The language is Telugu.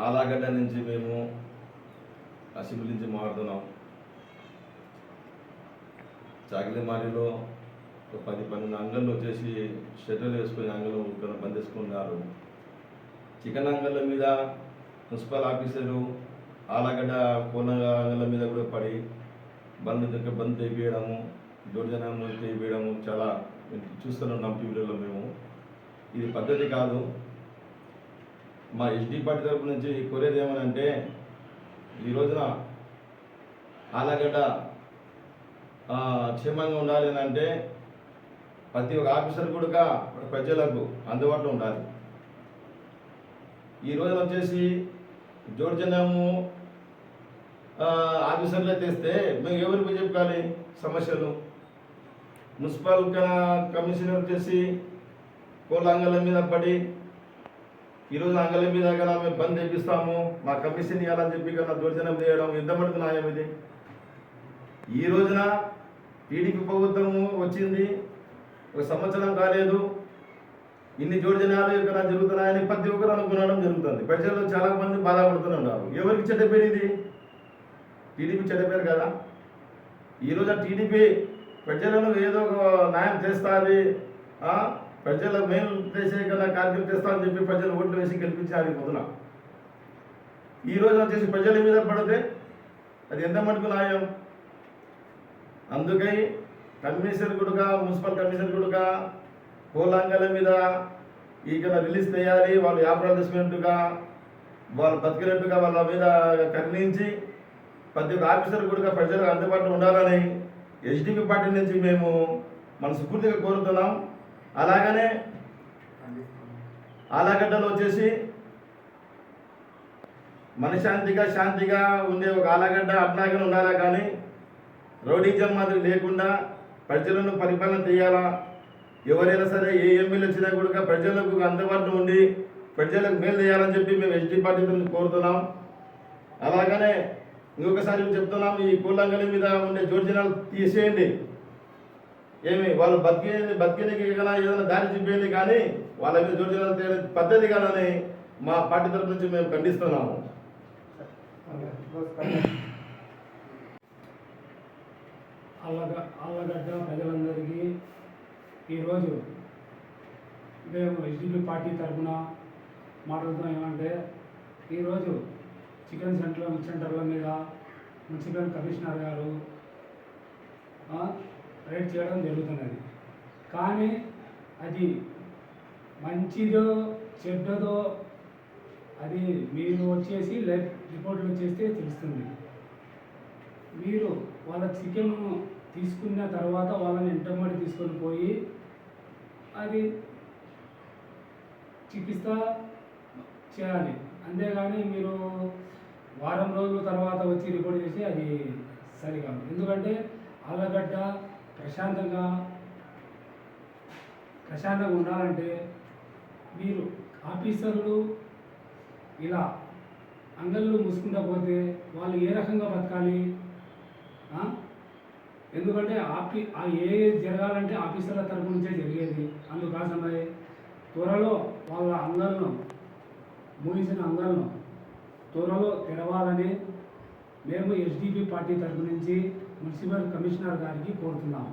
ఆలాగడ్డ నుంచి మేము అసెంబ్లీ నుంచి మారుతున్నాం చాకిలిమారిలో ఒక పది పన్నెండు అంగళ్ళు వచ్చేసి షెడ్యూల్ వేసుకుని అంగళ్ళు ఇక్కడ బంధిస్తున్నారు చికెన్ అంగళ్ళ మీద మున్సిపల్ ఆఫీసరు ఆలగడ్డ కోన అంగళ్ళ మీద కూడా పడి బంద్ దగ్గర బంద్ తెగిపోయడము దౌర్జన్యం తెగిపోయడము చాలా చూస్తూనే ఉన్నాం టీవీలలో మేము. ఇది పద్ధతి కాదు. మా ఎస్డి పార్టీ తరపు నుంచి కోరేది ఏమనంటే ఈ రోజున ఆలగడ్డ క్షేమంగా ఉండాలి అని అంటే ప్రతి ఒక్క ఆఫీసర్ కూడా ప్రజలకు అందుబాటులో ఉండాలి. ఈ రోజున వచ్చేసి జోడ్జనము ఆఫీసర్లే తెస్తే మేము ఎవరికి చెప్పుకోవాలి సమస్యలు? మున్సిపల్ కమిషనర్ వచ్చేసి కోలాంగల మీద పడి ఈరోజు అంగళ్ళ మీద కన్నా మేము బంద్ తెప్పిస్తాము మా కమిషన్ ఇవ్వాలని చెప్పి కన్నా దోర్జనం చేయడం ఎంత న్యాయం ఇది? ఈ రోజున టీడీపీ ప్రభుత్వము వచ్చింది ఒక సంవత్సరం కాలేదు ఇన్ని జోడజనాలు ఇక్కడ జరుగుతున్నాయని ప్రతి ఒక్కరు అనుకునడం జరుగుతుంది. ప్రజలు చాలా మంది బాధపడుతున్నారు. ఎవరికి చెడ్డ పేరు ఇది? టీడీపీ చెడ్డ పేరు కదా? ఈరోజు టీడీపీ ప్రజలను ఏదో ఒక న్యాయం చేస్తుంది ప్రజల మేలు చేసే కన్నా కార్యక్రమం చేస్తా అని చెప్పి ప్రజలు ఓట్లు వేసి గెలిపించాలి పొద్దున. ఈ రోజు వచ్చేసి ప్రజల మీద పడితే అది ఎంత మటుకు న్యాయం? అందుకై కమిషనర్ కూడా మున్సిపల్ కమిషనర్ కూడా కోలాంగల మీద ఈకన రిలీజ్ చేయాలి వాళ్ళు వ్యాపారాలు చేసుకున్నట్టుగా వాళ్ళు బతికినట్టుగా వాళ్ళ మీద కరుణించి ప్రతి ఒక్క ఆఫీసర్ కూడా ప్రజలకు అందుబాటులో ఉండాలని ఎస్డిపి పార్టీ నుంచి మేము మనస్ఫూర్తిగా కోరుతున్నాం. అలాగనే ఆలగడ్డలు వచ్చేసి మనశాంతిగా శాంతిగా ఉండే ఒక ఆలగడ్డ అట్లాగనే ఉండాలా కానీ రౌడీజం మాదిరి లేకుండా ప్రజలను పరిపాలన చేయాలా? ఎవరైనా సరే ఏ ఎమ్మెల్యే వచ్చినా కూడా ప్రజలకు అందుబాటులో ఉండి ప్రజలకు మేలు చేయాలని చెప్పి మేము ఎస్టీ పార్టీ కోరుతున్నాం. అలాగనే ఇంకొకసారి చెప్తున్నాం ఈ కూలంగలి మీద ఉండే జోర్జనాలు తీసేయండి. ఏమి? వాళ్ళు బతికి బతికినకి ఏదైనా ఏదైనా దారి చూపించండి కానీ వాళ్ళ మీద జోడించిన పద్ధతి కాదని మా పార్టీ తరపు నుంచి మేము ఖండిస్తున్నాము. అల్లగ అల్లగడ్డ ప్రజలందరికీ ఈరోజు మేము ఎస్డీపీ పార్టీ తరఫున మాట్లాడుతున్నాం ఏమంటే ఈరోజు చికెన్ సెంటర్ సెంటర్ల మీద మున్సిపల్ కమిషనర్ గారు రైడ్ చేయడం జరుగుతున్నది. కానీ అది మంచిదో చెడ్డదో అది మీరు వచ్చేసి లైఫ్ రిపోర్ట్లు చేస్తే తెలుస్తుంది. మీరు వాళ్ళ చికెన్ తీసుకున్న తర్వాత వాళ్ళని ఎంటమ్మడి తీసుకొని పోయి అది చికిత్స చేయాలి. అంతేగాని మీరు వారం రోజుల తర్వాత వచ్చి రిపోర్ట్ చేసి అది సరికాదు. ఎందుకంటే ఆలగడ్డ ప్రశాంతంగా ప్రశాంతంగా ఉండాలంటే మీరు ఆఫీసర్లు ఇలా అంగళ్ళు మూసుకుంటా పోతే వాళ్ళు ఏ రకంగా బతకాలి? ఎందుకంటే ఆఫీ ఆ ఏ జరగాలంటే ఆఫీసర్ల తరపు నుంచే జరిగేది. అందుకోసమే త్వరలో వాళ్ళ అంగళ్ళను మూగించిన అంగళ్ళను త్వరలో తెరవాలని మేము ఎస్డిపి పార్టీ తరపు నుంచి మున్సిపల్ కమిషనర్ గారికి కోరుతున్నాము